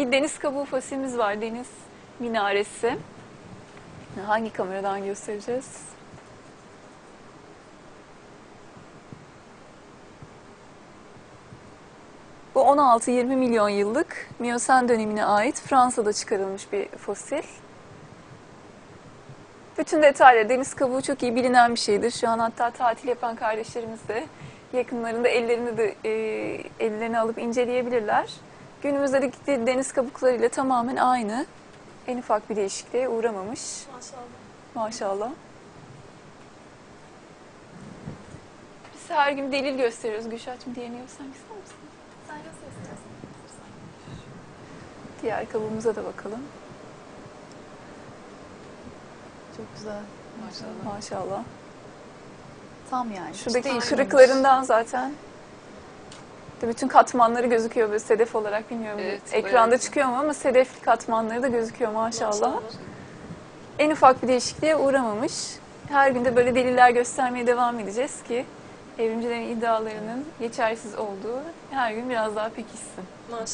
Bir deniz kabuğu fosilimiz var. Deniz minaresi. Hangi kameradan göstereceğiz? Bu 16-20 milyon yıllık Miyosen dönemine ait Fransa'da çıkarılmış bir fosil. Bütün detayları deniz kabuğu çok iyi bilinen bir şeydir. Şu an hatta tatil yapan kardeşlerimiz de yakınlarında ellerini de e, ellerini alıp inceleyebilirler. Günümüzdeki deniz kabuklarıyla tamamen aynı. En ufak bir değişikliğe uğramamış. Maşallah. Maşallah. Biz her gün delil gösteriyoruz. Gülşah'cığım diğerini göstermek ister misin? Sen istersen. Diğer kabuğumuza da bakalım. Çok güzel. Maşallah. Maşallah. Tam yani. Şuradaki İşte kırıklarından zaten de bütün katmanları gözüküyor böyle sedef olarak bilmiyorum. Evet, Ekranda bayağı. çıkıyor mu ama sedef katmanları da gözüküyor maşallah. Maşallah. En ufak bir değişikliğe uğramamış. Her gün de böyle deliller göstermeye devam edeceğiz ki evrimcilerin iddialarının geçersiz olduğu her gün biraz daha pekişsin. Maşallah.